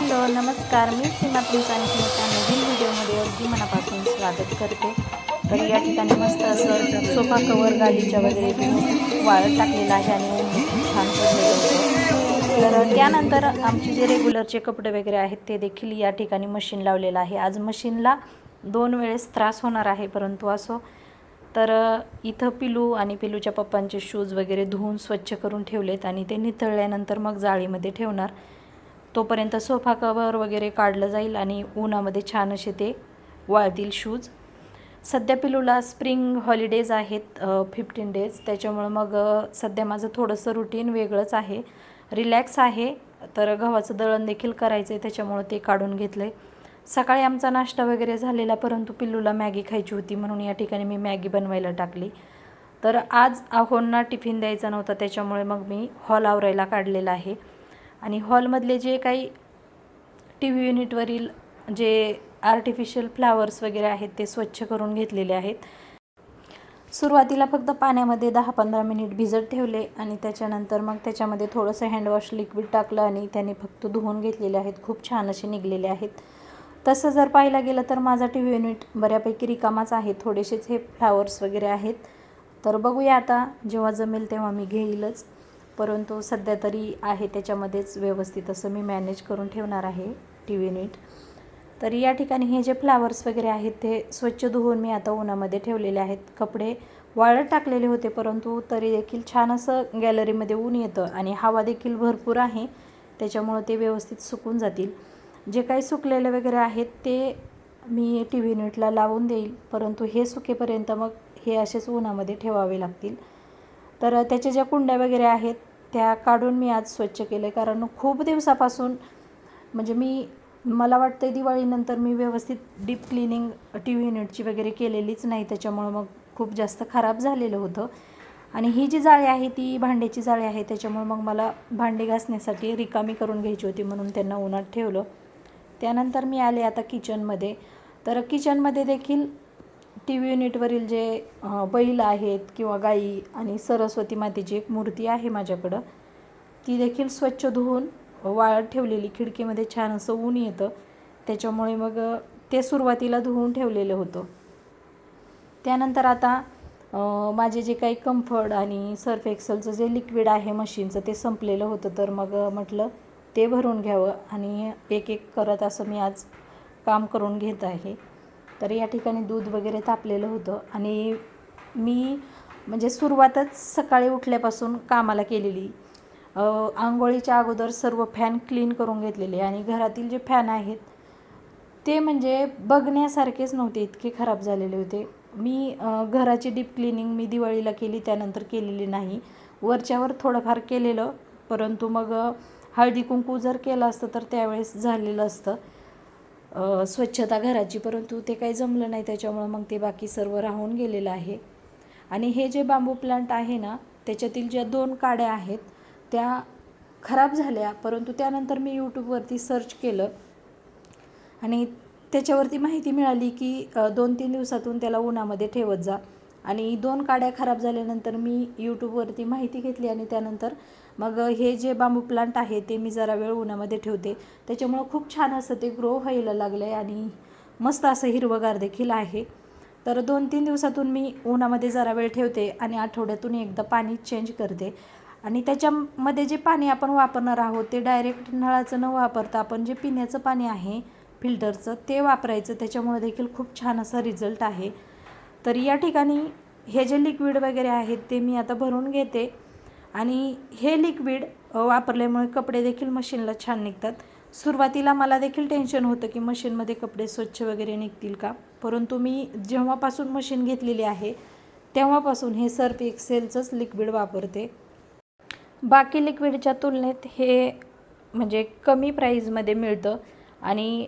Hello नमस्कार. मी सीमा please आणि एका नवीन व्हिडिओमध्ये अगदी मनापासून स्वागत करते. तर या ठिकाणी मस्त असं सोफा कवर गालीच्या वगैरे वाळत टाकलेलं आहे आणि छान पडलेलं होतं तर त्यानंतर आमचे जे रेग्युलरचे कपडे वगैरे आहेत ते देखील या ठिकाणी मशीन लावलेलं आहे. आज मशीनला दोन वेळेस त्रास होणार आहे परंतु असो. तर इथं पिलू आणि पिलूच्या पप्पांचे शूज वगैरे धुवून स्वच्छ करून ठेवलेत आणि ते नितळल्यानंतर मग जाळीमध्ये ठेवणार. तोपर्यंत सोफा कवर वगैरे काढलं जाईल आणि उन्हामध्ये छान असे ते वाळतील शूज सध्या पिलूला स्प्रिंग हॉलिडेज आहेत फिफ्टीन डेज त्याच्यामुळं मग सध्या माझं थोडंसं रुटीन वेगळंच आहे. रिलॅक्स आहे तर गव्हाचं दळण देखील करायचं आहे त्याच्यामुळं ते काढून घेतलं आहे सकाळी आमचा नाश्ता वगैरे झालेला परंतु पिल्लूला मॅगी खायची होती म्हणून या ठिकाणी मी मॅगी बनवायला टाकली. तर आज आहोंना टिफिन द्यायचा नव्हता त्याच्यामुळे मग मी हॉल आवरायला काढलेला आहे. आणि हॉलमधले जे काही टी व्ही युनिटवरील जे आर्टिफिशियल फ्लावर्स वगैरे आहेत ते स्वच्छ करून घेतलेले आहेत. सुरुवातीला फक्त पाण्यामध्ये दहा पंधरा मिनिट भिजत ठेवले आणि त्याच्यानंतर मग त्याच्यामध्ये थोडंसं हँडवॉश लिक्विड टाकलं आणि त्याने फक्त धुवून घेतलेले आहेत. खूप छान असे निघलेले आहेत. तसं जर पाहायला गेलं तर माझा टी व्ही युनिट बऱ्यापैकी रिकामाच आहे. थोडेसेच हे फ्लावर्स वगैरे आहेत. तर बघूया आता जेव्हा जमेल तेव्हा मी घेईलच. परंतु सध्या तरी आहे त्याच्यामध्येच व्यवस्थित असं मी मॅनेज करून ठेवणार आहे टी व्ही नीट. तर या ठिकाणी हे जे फ्लावर्स वगैरे आहेत ते स्वच्छ धुवून मी आता उन्हामध्ये ठेवलेले आहेत. कपडे वाळत टाकलेले होते परंतु तरी देखील छान असं गॅलरीमध्ये ऊन येतं आणि हवा देखील भरपूर आहे त्याच्यामुळं ते व्यवस्थित सुकून जातील. जे काही सुकलेले वगैरे आहेत ते मी टी व्ही युनिटला लावून देईल परंतु हे सुकेपर्यंत मग हे असेच उन्हामध्ये ठेवावे लागतील. तर त्याच्या ज्या कुंड्या वगैरे आहेत त्या काढून मी आज स्वच्छ केले कारण खूप दिवसापासून म्हणजे मी मला वाटतं दिवाळीनंतर मी व्यवस्थित डीप क्लिनिंग टी व्ही युनिटची वगैरे केलेलीच नाही. त्याच्यामुळं मग खूप जास्त खराब झालेलं होतं. आणि ही जी जाळी आहे ती भांड्याची जाळी आहे त्याच्यामुळं मग मला भांडी घासण्यासाठी रिकामी करून घ्यायची होती म्हणून त्यांना उन्हात ठेवलं. त्यानंतर मी आले आता किचनमध्ये तर किचनमध्ये देखील टी व्ही युनिटवरील जे बैल आहेत किंवा गाई आणि सरस्वती मातेची एक मूर्ती आहे माझ्याकडं ती देखील स्वच्छ धुवून वाळत ठेवलेली खिडकीमध्ये छान असं ऊन येतं. त्याच्यामुळे मग ते सुरुवातीला धुवून ठेवलेलं होतं. त्यानंतर आता माझे जे काही कम्फर्ट आणि सर्फ एक्सलचं जे लिक्विड आहे मशीनचं ते संपलेलं होतं. तर मग म्हटलं ते भरून घ्यावं आणि एक एक करत असं मी आज काम करून घेत आहे. तर या ठिकाणी दूध वगैरे तापलेलं होतं. आणि मी म्हणजे सुरुवातच सकाळी उठल्यापासून कामाला केलेली. आंघोळीच्या अगोदर सर्व फॅन क्लीन करून घेतलेले आणि घरातील जे फॅन आहेत ते म्हणजे बघण्यासारखेच नव्हते इतके खराब झालेले होते. मी घराची डीप क्लिनिंग मी दिवाळीला केली त्यानंतर केलेली नाही. वरच्यावर थोडंफार केलेलं परंतु मग हळदी कुंकू जर केलं असतं तर त्यावेळेस झालेलं असतं. स्वच्छता घराची परंतु ते काही जमलं नाही त्याच्यामुळं मग ते बाकी सर्व राहून गेलेलं आहे. आणि हे जे बांबू प्लांट आहे ना त्याच्यातील ज्या दोन काड्या आहेत त्या खराब झाल्या परंतु त्यानंतर मी यूट्यूबवरती सर्च केलं. आणि त्याच्यावरती माहिती मिळाली की दोन तीन दिवसातून त्याला उन्हामध्ये ठेवत जा. आणि दोन काड्या खराब झाल्यानंतर मी यूट्यूबवरती माहिती घेतली आणि त्यानंतर मग हे जे बांबू प्लांट आहे ते मी जरा वेळ उन्हामध्ये ठेवते. त्याच्यामुळं खूप छान असं ते ग्रो व्हायला लागलं आहे आणि मस्त असं हिरवगार देखील आहे. तर दोन तीन दिवसातून मी उन्हामध्ये जरा वेळ ठेवते आणि आठवड्यातून एकदा पाणी चेंज करते. आणि त्याच्यामध्ये जे पाणी आपण वापरणार आहोत ते डायरेक्ट नळाचं न वापरता आपण जे पिण्याचं पाणी आहे फिल्टरचं ते वापरायचं. त्याच्यामुळे देखील खूप छान असा रिझल्ट आहे. तर या ठिकाणी हे जे लिक्विड वगैरे आहेत ते मी आता भरून घेते. आणि हे लिक्विड वापरल्यामुळे कपडे देखील मशीनला छान निघतात. सुरुवातीला मला देखील टेन्शन होतं की मशीनमध्ये कपडे स्वच्छ वगैरे निघतील का? परंतु मी जेव्हापासून मशीन घेतलेली आहे तेव्हापासून हे सर्फ एक्सेलचंच लिक्विड वापरते. बाकी लिक्विडच्या तुलनेत हे म्हणजे कमी प्राईजमध्ये मिळतं आणि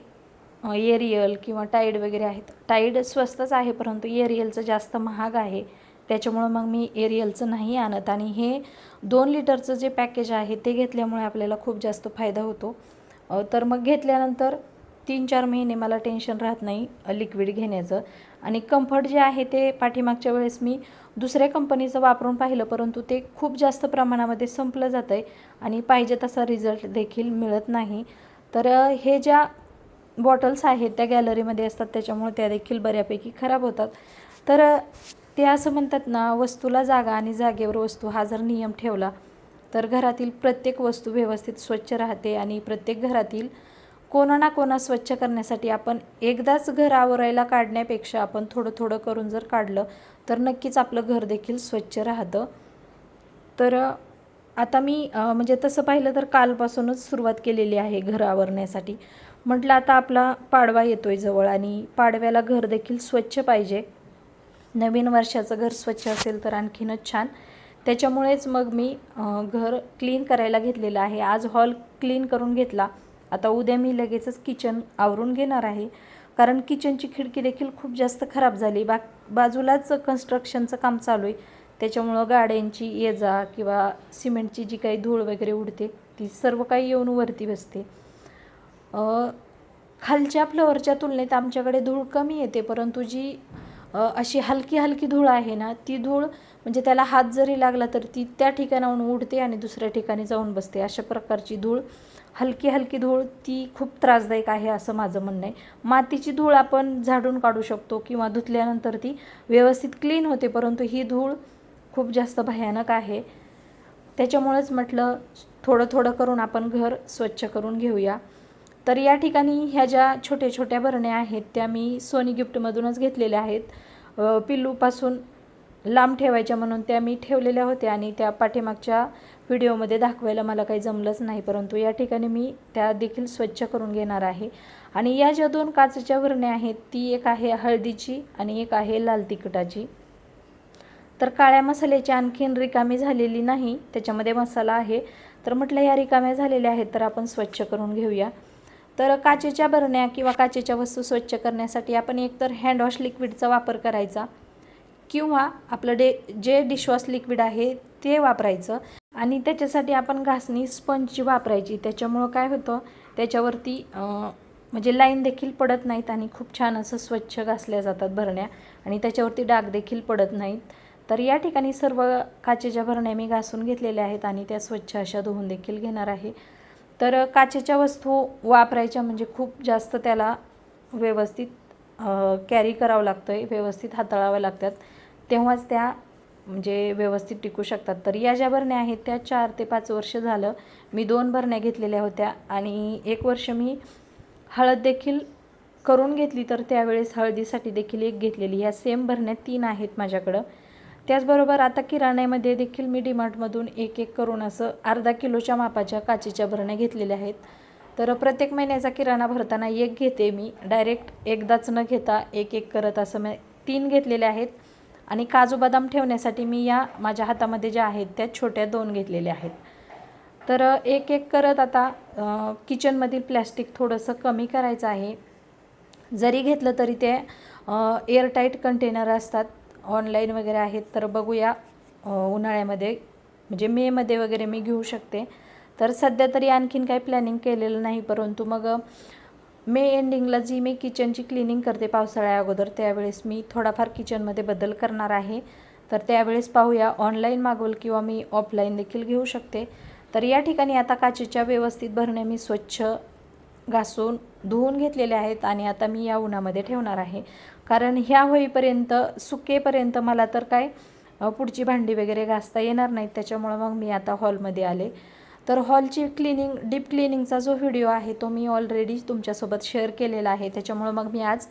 एरियल किंवा टाईड वगैरे आहेत. टाईड स्वस्तच आहे परंतु एरियलचं जास्त महाग आहे. त्याच्यामुळं मग मी एरियलचं नाही आणत. आणि हे दोन लिटरचं जे पॅकेज आहे ते घेतल्यामुळे आपल्याला खूप जास्त फायदा होतो. तर मग घेतल्यानंतर तीन चार महिने मला टेन्शन राहत नाही लिक्विड घेण्याचं. आणि कम्फर्ट जे आहे ते पाठीमागच्या वेळेस मी दुसऱ्या कंपनीचं वापरून पाहिलं परंतु ते खूप जास्त प्रमाणामध्ये संपलं जातं आहे आणि पाहिजे तसा रिझल्ट देखील मिळत नाही. तर हे ज्या बॉटल्स आहेत त्या गॅलरीमध्ये असतात त्याच्यामुळे त्या देखील बऱ्यापैकी खराब होतात. तर ते असं म्हणतात ना वस्तूला जागा आणि जागेवर वस्तू हा जर नियम ठेवला तर घरातील प्रत्येक वस्तू व्यवस्थित स्वच्छ राहते आणि प्रत्येक घरातील कोणा ना कोणा स्वच्छ करण्यासाठी आपण एकदाच घर आवरायला काढण्यापेक्षा आपण थोडं थोडं करून जर काढलं तर नक्कीच आपलं घर देखील स्वच्छ राहतं. तर आता मी म्हणजे तसं पाहिलं तर कालपासूनच सुरुवात केलेली आहे घर आवरण्यासाठी. म्हटलं आता आपला पाडवा येतो आहे जवळ आणि पाडव्याला घर देखील स्वच्छ पाहिजे. नवीन वर्षाचं घर स्वच्छ असेल तर आणखीनच छान. त्याच्यामुळेच मग मी घर क्लीन करायला घेतलेलं आहे. आज हॉल क्लीन करून घेतला. आता उद्या मी लगेचच किचन आवरून घेणार आहे. कारण किचनची खिडकी देखील खूप जास्त खराब झाली. बा बाजूलाच कन्स्ट्रक्शनचं काम चालू आहे. त्याच्यामुळं गाड्यांची ये जा किंवा सिमेंटची जी काही धूळ वगैरे उडते ती सर्व काही येऊन वरती बसते. खालच्या फ्लोअरच्या तुलनेत आमच्याकडे धूळ कमी येते. परंतु जी अशी हलकी हलकी धूळ आहे ना ती धूळ म्हणजे त्याला हात जरी लागला तर ती त्या ठिकाणाहून उडते आणि दुसऱ्या ठिकाणी जाऊन बसते. अशा प्रकारची धूळ हलकी हलकी धूळ ती खूप त्रासदायक आहे असं माझं म्हणणं आहे. मातीची धूळ आपण झाडून काढू शकतो किंवा धुतल्यानंतर ती व्यवस्थित क्लीन होते परंतु ही धूळ खूप जास्त भयानक आहे. त्याच्यामुळेच म्हटलं थोडं थोडं करून आपण घर स्वच्छ करून घेऊया. तर या ठिकाणी ह्या ज्या छोट्या छोट्या भरण्या आहेत त्या मी सोनी गिफ्टमधूनच घेतलेल्या आहेत. पिल्लूपासून लांब ठेवायच्या म्हणून त्या मी ठेवलेल्या होत्या आणि त्या पाठीमागच्या व्हिडिओमध्ये दाखवायला मला काही जमलंच नाही परंतु या ठिकाणी मी त्या देखील स्वच्छ करून घेणार आहे. आणि या ज्या दोन काचेच्या भरण्या आहेत ती एक आहे हळदीची आणि एक आहे लाल तिखटाची. तर काळ्या मसाल्याची आणखीन रिकामी झालेली नाही त्याच्यामध्ये मसाला आहे. तर म्हटलं या रिकाम्या झालेल्या आहेत तर आपण स्वच्छ करून घेऊया. तर काचेच्या भरण्या किंवा काचेच्या वस्तू स्वच्छ करण्यासाठी आपण एकतर हँडवॉश लिक्विडचा वापर करायचा किंवा आपलं डे जे डिशवॉश लिक्विड आहे ते वापरायचं आणि त्याच्यासाठी आपण घासणी स्पंजची वापरायची. त्याच्यामुळं काय होतं? त्याच्यावरती म्हणजे लाईन देखील पडत नाहीत आणि खूप छान असं स्वच्छ घासल्या जातात भरण्या आणि त्याच्यावरती डाग देखील पडत नाहीत. तर या ठिकाणी सर्व काचेच्या भरण्या मी घासून घेतलेल्या आहेत आणि त्या स्वच्छ अशा धुवून देखील घेणार आहे. तर काचेच्या वस्तू वापरायच्या म्हणजे खूप जास्त त्याला व्यवस्थित कॅरी करावं लागतं आहे व्यवस्थित हाताळाव्या लागतात. तेव्हाच त्या म्हणजे व्यवस्थित टिकू शकतात. तर या ज्या भरण्या आहेत त्या चार ते पाच वर्ष झालं मी दोन भरण्या घेतलेल्या होत्या आणि एक वर्ष मी हळद देखील करून घेतली तर त्यावेळेस हळदीसाठी देखील एक घेतलेली. या सेम भरण्या तीन आहेत माझ्याकडं. त्याचबरोबर आता किराण्यामध्ये देखील मी डिमार्टमधून एक एक करून असं अर्धा किलोच्या मापाच्या काचेच्या भरण्या घेतलेल्या आहेत. तर प्रत्येक महिन्याचा किराणा भरताना एक घेते मी. डायरेक्ट एकदाच न घेता एक एक करत असं मी तीन घेतलेले आहेत. आणि काजू बदाम ठेवण्यासाठी मी या माझ्या हातामध्ये ज्या आहेत त्या छोट्या दोन घेतलेल्या आहेत. तर एक एक करत आता किचनमधील प्लॅस्टिक थोडंसं कमी करायचं आहे. जरी घेतलं तरी ते एअरटाईट कंटेनर असतात. ऑनलाईन वगैरे आहेत तर बघूया उन्हाळ्यामध्ये. म्हणजे मेमध्ये वगैरे मी घेऊ शकते. तर सध्या तरी आणखीन काही प्लॅनिंग केलेलं नाही परंतु मग मे एंडिंगला जी मी किचनची क्लिनिंग करते पावसाळ्या अगोदर त्यावेळेस मी थोडाफार किचनमध्ये बदल करणार आहे. तर त्यावेळेस पाहूया ऑनलाईन मागवल किंवा मी ऑफलाईन देखील घेऊ शकते. तर या ठिकाणी आता काचेच्या व्यवस्थित भरण्या मी स्वच्छ घासून धुवून घेतलेले आहेत आणि आता मी या उन्हामध्ये ठेवणार आहे. कारण ह्या होईपर्यंत सुकेपर्यंत मला तर काय पुढची भांडी वगैरे घासता येणार नाहीत. त्याच्यामुळं मग मी आता हॉलमध्ये आले. तर हॉलची क्लिनिंग डीप क्लिनिंगचा जो व्हिडिओ आहे तो मी ऑलरेडी तुमच्यासोबत शेअर केलेला आहे. त्याच्यामुळं मग मी आज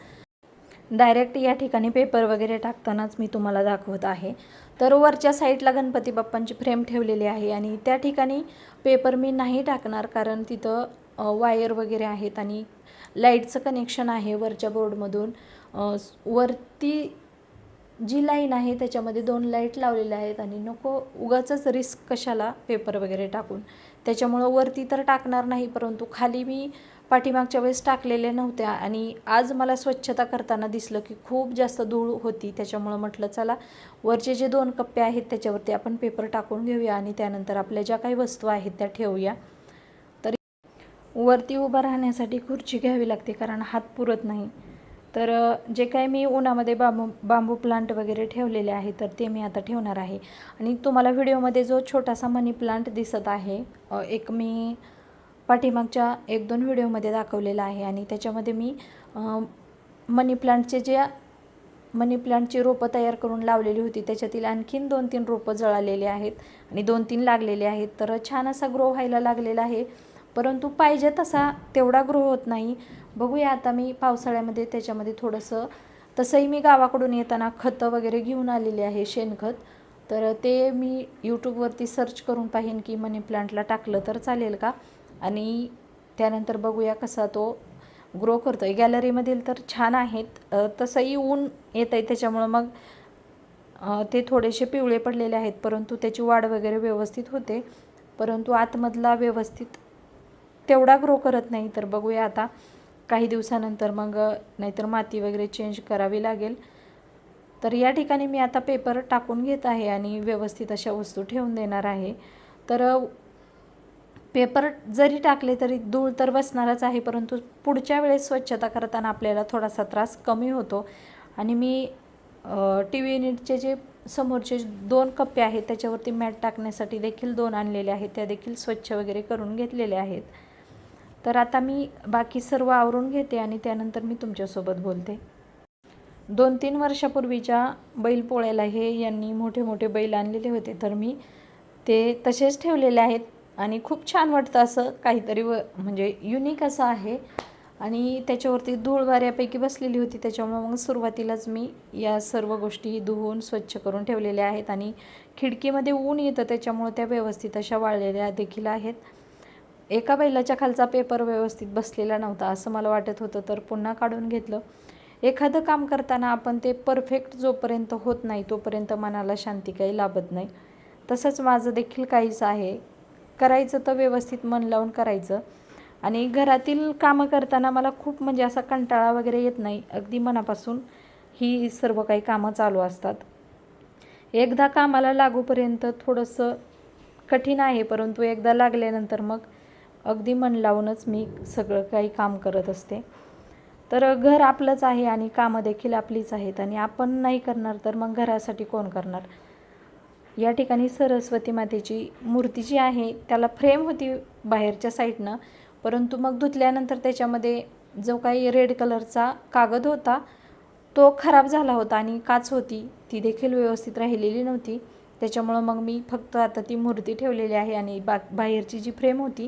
डायरेक्ट या ठिकाणी पेपर वगैरे टाकतानाच मी तुम्हाला दाखवत आहे. तर वरच्या साईडला गणपती बाप्पांची फ्रेम ठेवलेली आहे आणि त्या ठिकाणी पेपर मी नाही टाकणार कारण तिथं वायर वगैरे आहेत आणि लाईटचं कनेक्शन आहे वरच्या बोर्डमधून. वरती जी लाईन आहे त्याच्यामध्ये दोन लाइट लावलेल्या आहेत आणि नको उगाचच रिस्क कशाला पेपर वगैरे टाकून. त्याच्यामुळं वरती तर टाकणार नाही परंतु खाली मी पाठीमागच्या वेळेस टाकलेल्या नव्हत्या आणि आज मला स्वच्छता करताना दिसलं की खूप जास्त धूळ होती. त्याच्यामुळं म्हटलं चला वरचे जे दोन कप्पे आहेत त्याच्यावरती आपण पेपर टाकून घेऊया आणि त्यानंतर आपल्या ज्या काही वस्तू आहेत त्या ठेवूया. तर वरती उभं राहण्यासाठी खुर्ची घ्यावी लागते कारण हात पुरत नाही. तर जे काही मी उन्हामध्ये बांबू बांबू प्लांट वगैरे ठेवलेले आहे तर ते मी आता ठेवणार आहे. आणि तुम्हाला व्हिडिओमध्ये जो छोटासा मनी प्लांट दिसत आहे एक मी पाठीमागच्या एक दोन व्हिडिओमध्ये दाखवलेला आहे. आणि त्याच्यामध्ये मी मनी प्लांटचे जे मनी प्लांटची रोपं तयार करून लावलेली होती त्याच्यातील आणखीन दोन तीन रोपं जळालेली आहेत आणि दोन तीन लागलेले आहेत. तर छान असा ग्रो व्हायला लागलेला आहे. परंतु पाहिजे तसा तेवढा ग्रो होत नाही. बघूया आता मी पावसाळ्यामध्ये त्याच्यामध्ये थोडंसं तसंही मी गावाकडून येताना खतं वगैरे घेऊन आलेले आहे शेणखत. तर ते मी यूट्यूबवरती सर्च करून पाहीन की मनी प्लांटला टाकलं तर चालेल का? आणि त्यानंतर बघूया कसा तो ग्रो करतो आहे गॅलरीमधील तर छान आहेत. तसंही ऊन येत आहे त्याच्यामुळं मग ते थोडेसे पिवळे पडलेले आहेत परंतु त्याची वाढ वगैरे व्यवस्थित होते. परंतु आतमधला व्यवस्थित तेवढा ग्रो करत नाही. तर बघूया आता. काही दिवसानंतर मग नाहीतर माती वगैरे चेंज करावी लागेल. तर या ठिकाणी मी आता पेपर टाकून घेत आहे आणि व्यवस्थित अशा वस्तू ठेवून देणार आहे. तर पेपर जरी टाकले तरी धूळ तर बसणारच आहे परंतु पुढच्या वेळेस स्वच्छता करताना आपल्याला थोडासा त्रास कमी होतो. आणि मी टी व्ही युनिटचे जे समोरचे दोन कप्पे आहेत त्याच्यावरती मॅट टाकण्यासाठी देखील दोन आणलेले आहेत त्या देखील स्वच्छ वगैरे करून घेतलेले आहेत. तर आता मी बाकी सर्व आवरून घेते आणि त्यानंतर मी तुमच्यासोबत बोलते. दोन तीन वर्षापूर्वीच्या बैलपोळ्याला हे यांनी मोठे मोठे बैल आणलेले होते. तर मी ते तसेच ठेवलेले आहेत आणि खूप छान वाटतं असं काहीतरी व म्हणजे युनिक असं आहे. आणि त्याच्यावरती धूळ वाऱ्यापैकी बसलेली होती. त्याच्यामुळं मग सुरुवातीलाच मी या सर्व गोष्टी धुवून स्वच्छ करून ठेवलेल्या आहेत. आणि खिडकीमध्ये ऊन येतं त्याच्यामुळं त्या व्यवस्थित अशा वाळलेल्या देखील आहेत. एका बैलाच्या खालचा पेपर व्यवस्थित बसलेला नव्हता. असं मला वाटत होतं तर पुन्हा काढून घेतलं. एखादं काम करताना आपण ते परफेक्ट जोपर्यंत होत नाही तोपर्यंत मनाला शांती काही लाभत नाही. तसंच माझं देखील काहीच आहे. करायचं तर व्यवस्थित मन लावून करायचं. आणि घरातील कामं करताना मला खूप म्हणजे असा कंटाळा वगैरे येत नाही. अगदी मनापासून ही सर्व काही कामं चालू असतात. एकदा कामाला लागूपर्यंत थोडंसं कठीण आहे परंतु एकदा लागल्यानंतर मग अगदी मन लावूनच मी सगळं काही काम करत असते. तर घर आपलंच आहे आणि कामं देखील आपलीच आहेत आणि आपण नाही करणार तर मग घरासाठी कोण करणार? या ठिकाणी सरस्वती मातेची मूर्ती जी आहे त्याला फ्रेम होती बाहेरच्या साईडनं परंतु मग धुतल्यानंतर त्याच्यामध्ये जो काही रेड कलरचा कागद होता तो खराब झाला होता आणि काच होती ती देखील व्यवस्थित राहिलेली नव्हती. त्याच्यामुळं मग मी फक्त आता ती मूर्ती ठेवलेली आहे आणि बा बाहेरची जी फ्रेम होती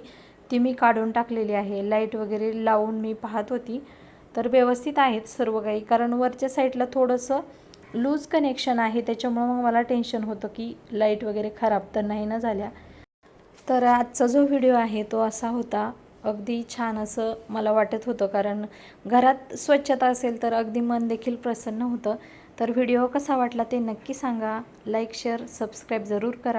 ती मी काढून टाकलेली आहे. लाइट वगैरे लावून मी पाहत होती. तर व्यवस्थित आहेत सर्व काही. कारण वरच्या साईडला थोडंसं लूज कनेक्शन आहे. त्याच्यामुळं मग मला टेन्शन होतं की लाइट वगैरे खराब तर नाही ना झाल्या. तर आजचा जो व्हिडिओ आहे तो असा होता. अगदी छान असं मला वाटत होतं. कारण घरात स्वच्छता असेल तर अगदी मन देखील प्रसन्न होतं. तर व्हिडिओ कसा वाटला ते नक्की सांगा. लाईक शेअर सबस्क्राईब जरूर करा.